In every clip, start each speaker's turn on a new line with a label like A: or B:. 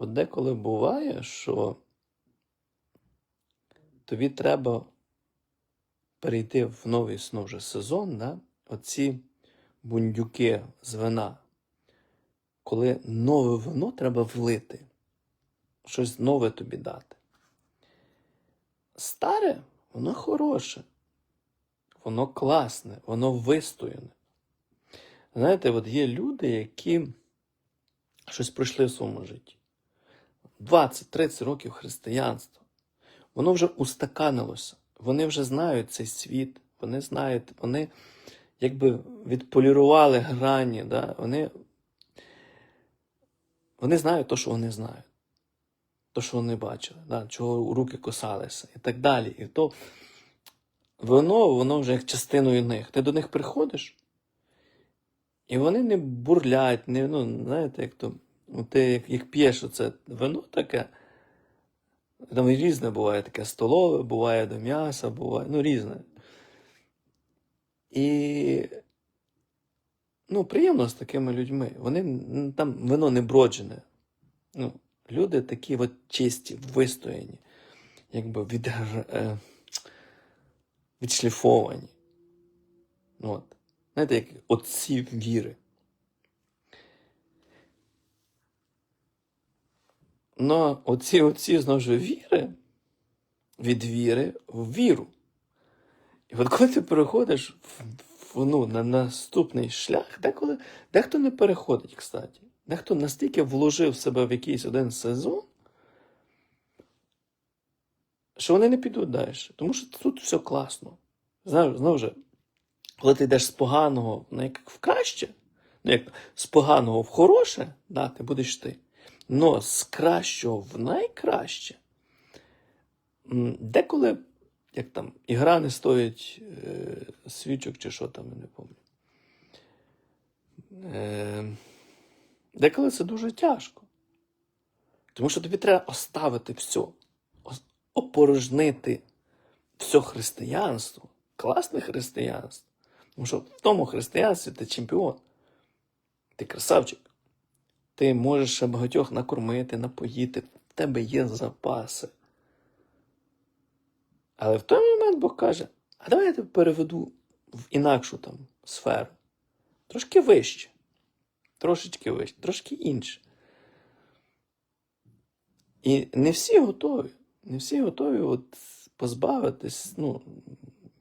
A: От деколи буває, що тобі треба перейти в новий ну, вже сезон, да? оці бундюки з вина, коли нове вино треба влити, щось нове тобі дати. Старе, воно хороше, воно класне, воно вистояне. Знаєте, от є люди, які щось пройшли в своєму житті. 20-30 років християнства. Воно вже устаканилося. Вони вже знають цей світ, вони знають, вони якби відполірували грані, да? вони, вони знають те, що вони знають, те, що вони бачили, да? чого руки косалися і так далі. І то воно, воно вже як частиною них. Ти до них приходиш, і вони не бурлять, не, ну, знаєте, як то. Ну, ти як, як п'єш оце вино таке, там різне буває таке столове, буває до м'яса, буває, ну різне. І ну, приємно з такими людьми. Вони там вино не броджене. Ну, люди такі от чисті, вистояні, якби від, е, відшліфовані. Ну, От. Знаєте, як отці віри. Но оці, оці знову ж віри від віри в віру. І от коли ти переходиш в, ну, на наступний шлях, деколи, дехто не переходить, кстати. Дехто настільки вложив себе в якийсь один сезон, що вони не підуть далі. Тому що тут все класно. Знаєш, знову ж, коли ти йдеш з поганого ну, як в краще, ну, як з поганого в хороше, да, ти будеш ти. Но з кращого в найкраще. Деколи, як там, ігра не стоїть е, свічок чи що там, я не пам'ятаю. Е, деколи це дуже тяжко. Тому що тобі треба оставити все, опорожнити все християнство, класне християнство. Тому що в тому християнстві ти чемпіон, ти красавчик. Ти можеш ще багатьох накормити, напоїти, в тебе є запаси. Але в той момент Бог каже: а давай я тебе переведу в інакшу там сферу. Трошки вище, трошечки вище, трошки інше. І не всі готові. Не всі готові от позбавитись, ну,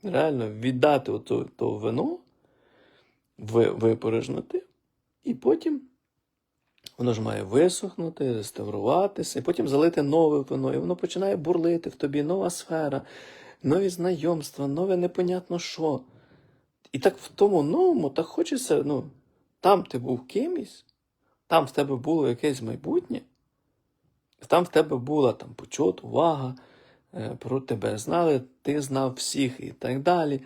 A: реально віддати то вино, випорожнити, і потім Воно ж має висохнути, реставруватися, і потім залити нове вино, і воно починає бурлити в тобі нова сфера, нові знайомства, нове непонятно що. І так в тому новому так хочеться, ну, там ти був кимось, там в тебе було якесь майбутнє, там в тебе була там почут, увага, е, про тебе знали, ти знав всіх і так далі.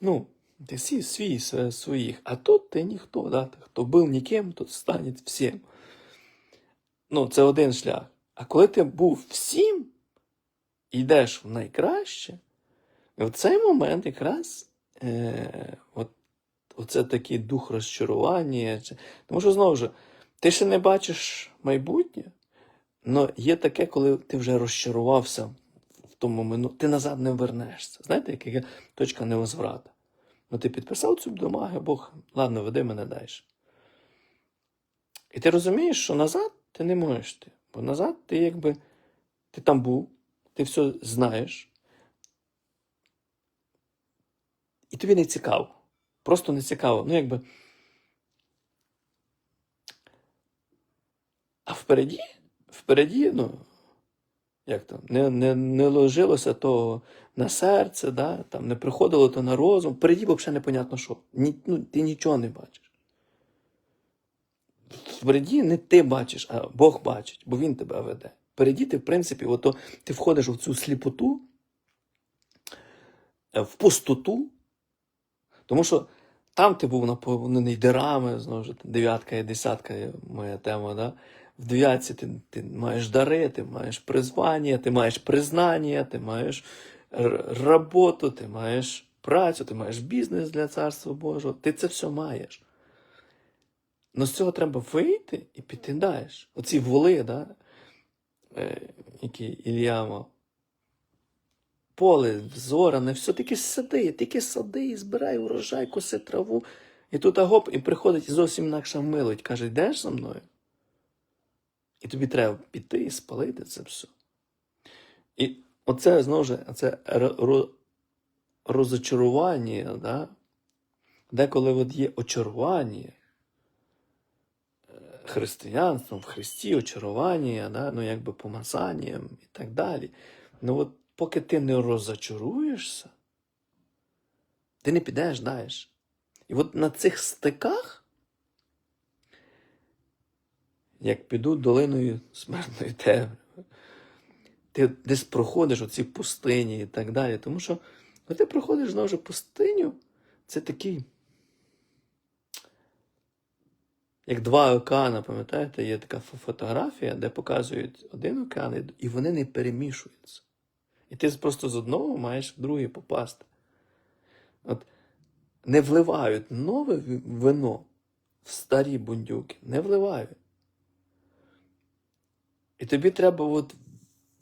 A: Ну, ти всі свій своїх. А тут ти ніхто, да? хто був ніким, тот стане всім. Ну, це один шлях. А коли ти був всім, йдеш в найкраще, в цей момент якраз е, от, оце такий дух розчарування. Тому що знову ж, ти ще не бачиш майбутнє, але є таке, коли ти вже розчарувався в тому мину, ти назад не вернешся. Знаєте, яка точка невозврата? Ну, ти підписав цю бумагу, Бог, ладно, веди мене далі. І ти розумієш, що назад ти не можеш ти. Бо назад ти якби ти там був, ти все знаєш. І тобі не цікаво. Просто не цікаво. Ну, якби. А впереді, впереді, ну, як там, не, не, не ложилося то на серце, да, там, не приходило то на розум. Впереді взагалі непонятно що. Ні, ну, ти нічого не бачиш. Впереді не ти бачиш, а Бог бачить, бо Він тебе веде. Впереді ти, в принципі, ото, ти входиш в цю сліпоту, е, в пустоту, тому що там ти був наповнений дирами, знову ж дев'ятка і десятка є моя тема. Да? В дев'ятці ти, ти маєш дари, ти маєш призвання, ти маєш признання, ти маєш роботу, ти маєш працю, ти маєш бізнес для царства Божого. Ти це все маєш. Но з цього треба вийти і піти далі. Оці воли, да? е, який Ілля мав. Поле зоране, все тільки сади, тільки сади, і збирай урожай, коси траву. І тут агоп, і приходить зовсім інакша милость. Каже, йдеш за мною? І тобі треба піти і спалити це все. І оце знову ж, це ро- ро- розочарування, да? деколи от є очарування християнством, в Христі очарування, да? ну якби помазанням і так далі. Ну от поки ти не розочаруєшся, ти не підеш далі. І от на цих стиках, як піду долиною смертної темряви, ти десь проходиш оці пустині і так далі. Тому що коли ти проходиш знову ж пустиню, це такий. Як два океани, пам'ятаєте, є така фотографія, де показують один океан, і- вони не перемішуються. І ти просто з одного маєш в другий попасти. От не вливають нове вино в старі бундюки, не вливають. І тобі треба от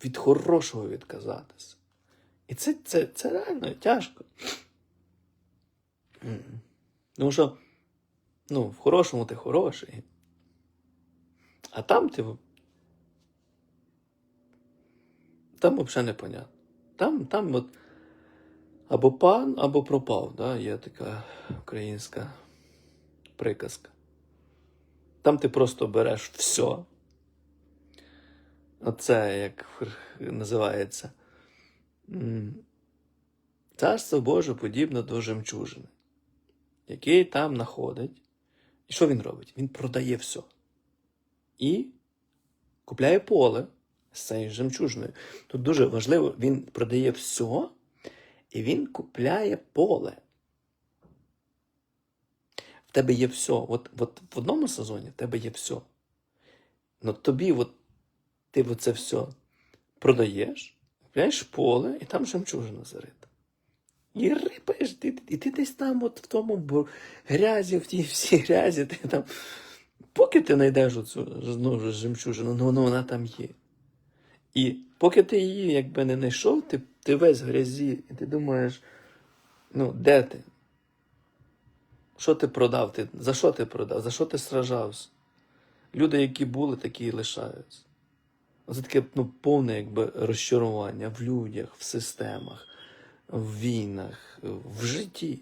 A: від хорошого відказатися. І це, це, це реально тяжко. Тому що, ну, в хорошому ти хороший. А там ти. Там взагалі непонятно. Там, там от або пан, або пропав. Да? Є така українська приказка. Там ти просто береш все. Оце як називається. Царство Боже подібно до жемчужини, який там знаходить. І що він робить? Він продає все. І купляє поле з цією жемчужиною. Тут дуже важливо, він продає все, і він купляє поле. В тебе є все. От, от в одному сезоні в тебе є все. Ну тобі от ти оце все продаєш, купляєш поле, і там жемчужина зарита. І рипаєш, ти, і ти десь там, от в тому грязі, в тій всій грязі, ти там. Поки ти знайдеш оцю знову жемчужину, ну, ну вона там є. І поки ти її якби не знайшов, ти, ти весь в грязі, і ти думаєш, ну, де ти? Що ти продав? Ти, за що ти продав? За що ти сражався? Люди, які були, такі і лишаються. Це таке ну, повне якби, розчарування в людях, в системах, в війнах, в житті.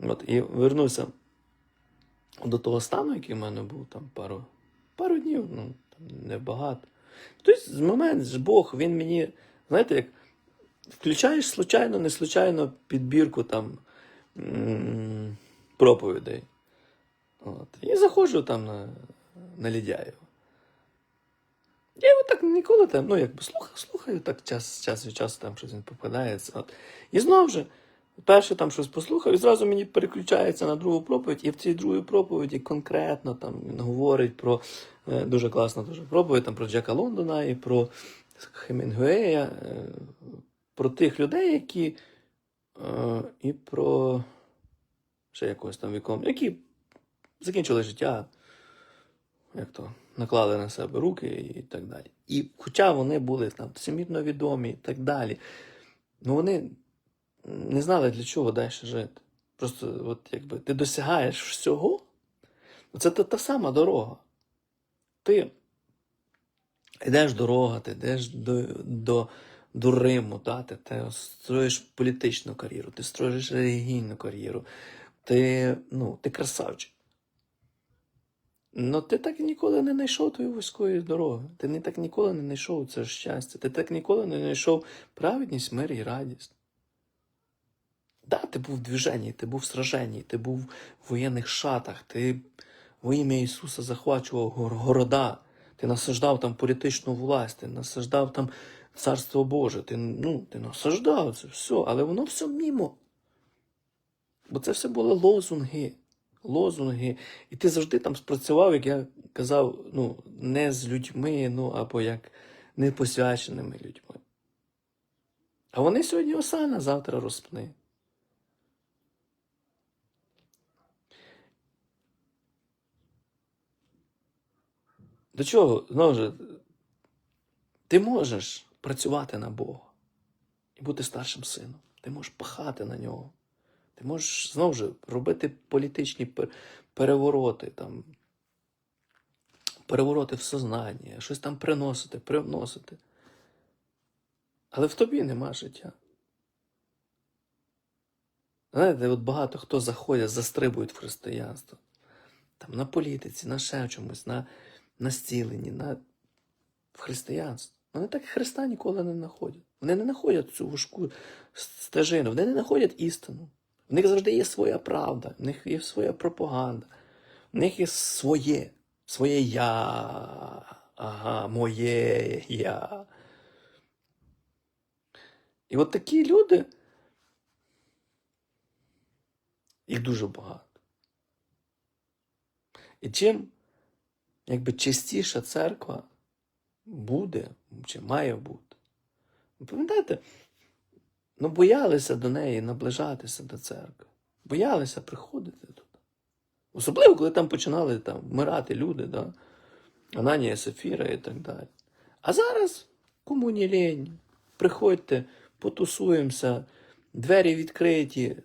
A: От, і вернуся до того стану, який в мене був там пару, пару днів, ну, там, небагато. Тобто, з момент ж Бог, він мені, знаєте, як включаєш случайно, не случайно підбірку там проповідей. От. І заходжу там на, на Лідяєва. Я його так ніколи там, ну якби слухаю, слухаю, так час, час від часу там щось попадається. От. І знову ж, перше там щось послухав, і зразу мені переключається на другу проповідь, і в цій другій проповіді конкретно там він говорить про е, дуже класна дуже проповідь там, про Джека Лондона і про Хемінгуея, е, про тих людей, які е, і про ще якогось там віком, які закінчили життя, як то, наклали на себе руки і так далі. І хоча вони були там всемірно відомі і так далі, ну вони не знали, для чого далі жити. Просто, от якби ти досягаєш всього, це та, та сама дорога. Ти йдеш дорога, ти йдеш до, до, до Риму, та, ти, ти строїш політичну кар'єру, ти строїш релігійну кар'єру, ти, ну, ти красавчик. Ну, ти так ніколи не знайшов тої вузької дороги. Ти не так ніколи не знайшов це щастя. Ти так ніколи не знайшов праведність, мир і радість. Да, ти був в движенні, ти був в сраженні, ти був в воєнних шатах, ти во ім'я Ісуса захвачував города, ти насаждав там політичну власть, ти насаждав там Царство Боже, ти, ну, ти насаждав це все, але воно все мімо. Бо це все були лозунги. Лозунги. І ти завжди там спрацював, як я казав, ну, не з людьми, ну, або як непосвяченими людьми. А вони сьогодні осана, завтра розпни. До чого? Знову ж, Ти можеш працювати на Бога і бути старшим сином. Ти можеш пахати на нього. Ти можеш знову ж робити політичні перевороти, там, перевороти в сознанні, щось там приносити, привносити. Але в тобі нема життя. Знаєте, от багато хто заходять, застрибують в християнство. Там, на політиці, на ще чомусь, на, на зціленні, на... в християнство. Вони так Христа ніколи не знаходять. Вони не знаходять цю важку стежину, вони не знаходять істину. В них завжди є своя правда, в них є своя пропаганда, в них є своє, своє я, ага, моє я. І от такі люди, їх дуже багато. І чим якби частіша церква буде, чи має бути. Ви Пам'ятаєте, ну боялися до неї наближатися до церкви. Боялися приходити туди. Особливо, коли там починали там, вмирати люди, да? Ананія Сефіра і так далі. А зараз кому не лінь, приходьте, потусуємося, двері відкриті,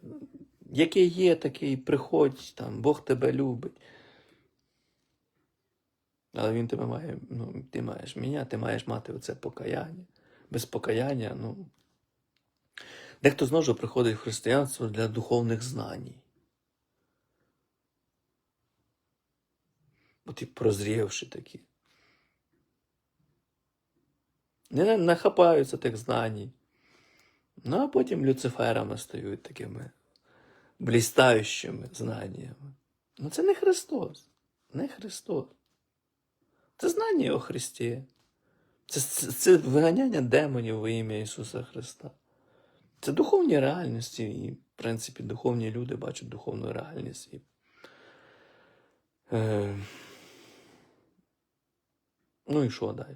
A: який є, такий приходь, там, Бог тебе любить. Але він тебе має, ну, ти маєш міняти, ти маєш мати оце покаяння. Без покаяння, ну. Дехто знову ж приходить в християнство для духовних знань. От і прозрівши такі. Не нахапаються тих знань. Ну, а потім люциферами стають такими блістаючими знаннями. Ну, це не Христос. Не Христос. Це знання о Христі. Це, це, це виганяння демонів во ім'я Ісуса Христа. Це духовні реальності, і, в принципі, духовні люди бачать духовну реальність. І, е, ну і що далі?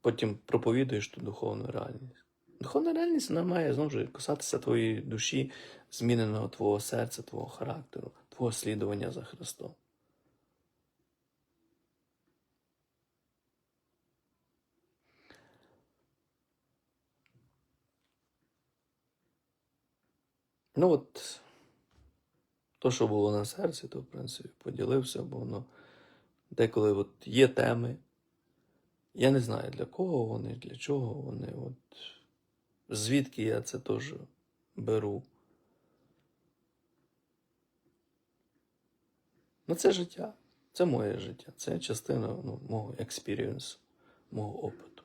A: Потім проповідуєш ту духовну реальність. Духовна реальність вона має знову ж касатися твоєї душі, зміненого твого серця, твого характеру, твого слідування за Христом. Ну от, то, що було на серці, то, в принципі, поділився, бо воно деколи от є теми. Я не знаю, для кого вони, для чого вони. От, звідки я це теж беру. Ну, це життя. Це моє життя. Це частина ну, мого експірієнсу, мого опиту.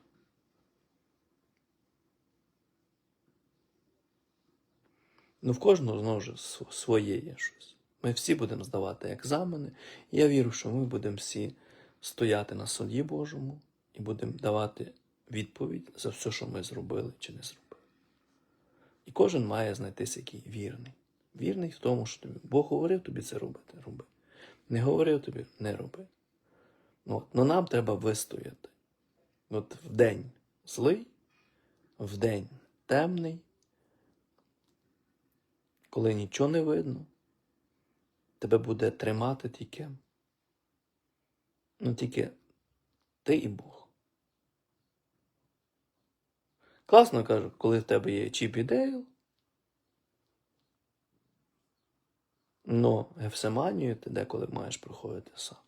A: Ну, в кожного знову ж своє є щось. Ми всі будемо здавати екзамени. Я вірю, що ми будемо всі стояти на суді Божому і будемо давати відповідь за все, що ми зробили чи не зробили. І кожен має знайтися який вірний. Вірний в тому, що тобі Бог говорив тобі це робити, роби. Не говорив тобі, не роби. Ну, от, ну нам треба вистояти. От в день злий, в день темний, коли нічого не видно, тебе буде тримати тільки. Ну, тільки ти і Бог. Класно кажу, коли в тебе є Чіп і Дейл, но Гефсиманію ти деколи маєш проходити сам.